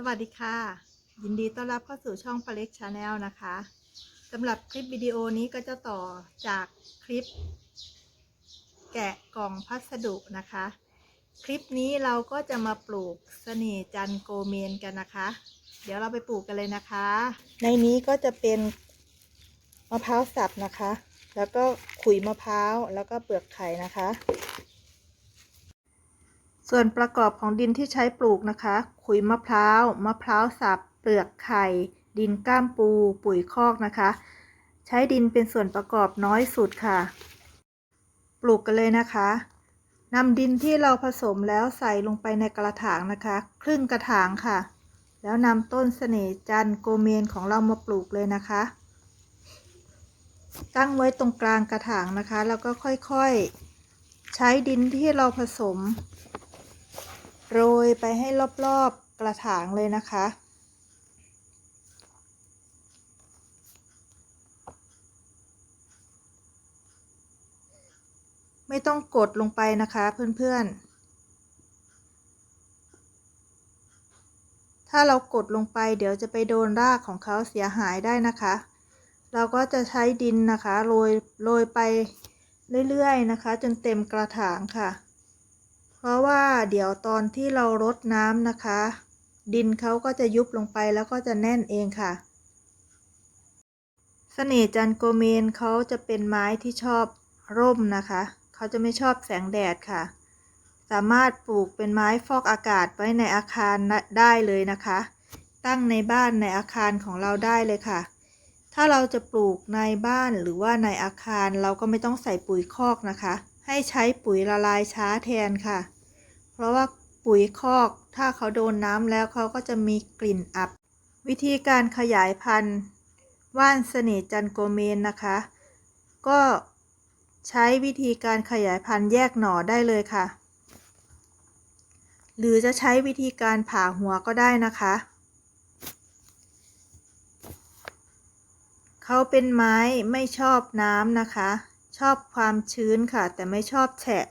สวัสดีค่ะ ยินดีต้อนรับเข้าสู่ช่องปาเล็กชาแนลนะคะสำหรับคลิปวิดีโอนี้ก็จะต่อจากคลิป แกะกล่องพัสดุนะคะ คลิปนี้เราก็จะมาปลูกเสน่ห์จันโกเมนกันนะคะ เดี๋ยวเราไปปลูกกันเลยนะคะ ในนี้ก็จะเป็นมะพร้าวสับนะคะ แล้วก็ขุยมะพร้าวแล้วก็เปลือกไข่นะคะ ส่วนประกอบของดินที่ใช้ปลูกนะคะ ขุยมะพร้าว มะพร้าวสับ เปลือกไข่ ดินก้ามปู ปุ๋ยคอกนะคะ ใช้ดินเป็นส่วนประกอบน้อยสุดค่ะ ปลูกกันเลยนะคะนำดินที่เราผสมแล้วใส่ลงไปในกระถางนะคะ ครึ่งกระถางค่ะ แล้วนำต้นเสน่จันโกเมนของเรามาปลูกเลยนะคะ ตั้งไว้ตรงกลางกระถางนะคะ แล้วก็ค่อยๆ ใช้ดินที่เราผสม โรยไปให้รอบๆกระถางเลยนะคะ ไม่ต้องกดลงไปนะคะเพื่อนๆ ถ้าเรากดลงไปเดี๋ยวจะไปโดนรากของเขาเสียหายได้นะคะ เราก็จะใช้ดินนะคะโรยโรยไปเรื่อยๆนะคะ จนเต็มกระถางค่ะ เพราะว่าเดี๋ยวตอนที่เรารดน้ำนะคะ ดินเขาก็จะยุบลงไปแล้วก็จะแน่นเองค่ะเสน่จันโกเมนเขาจะเป็นไม้ที่ชอบร่มนะคะ เขาจะไม่ชอบแสงแดดค่ะ สามารถปลูกเป็นไม้ฟอกอากาศไว้ในอาคารได้เลยนะคะ ตั้งในบ้านในอาคารของเราได้เลยค่ะ ถ้าเราจะปลูกในบ้านหรือว่าในอาคารเราก็ไม่ต้องใส่ปุ๋ยคอกนะคะ ให้ใช้ปุ๋ยละลายช้าแทนค่ะ เพราะว่าปุ๋ยคอก ถ้าเขาโดนน้ำแล้วเขาก็จะมีกลิ่นอับ วิธีการขยายพันธุ์ ว่านเสน่จันโกเมนนะคะ ก็ใช้วิธีการขยายพันธุ์แยกหน่อได้เลยค่ะ หรือจะใช้วิธีการผ่าหัวก็ได้นะคะ เขาเป็นไม้ไม่ชอบน้ำนะคะ ชอบความชื้นค่ะ แต่ไม่ชอบแฉะ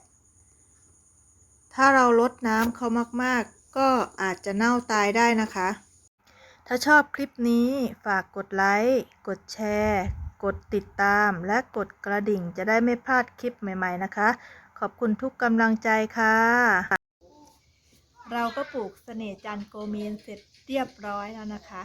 ถ้าเราลดน้ำเขามากๆ ก็อาจจะเน่าตายได้นะคะ ถ้าชอบคลิปนี้ฝากกดไลค์ กดแชร์ กดติดตาม และกดกระดิ่งจะได้ไม่พลาดคลิปใหม่ๆนะคะ ขอบคุณทุกกำลังใจค่ะ เราก็ปลูกเสน่ห์จันโกเมนเสร็จเรียบร้อยแล้วนะคะ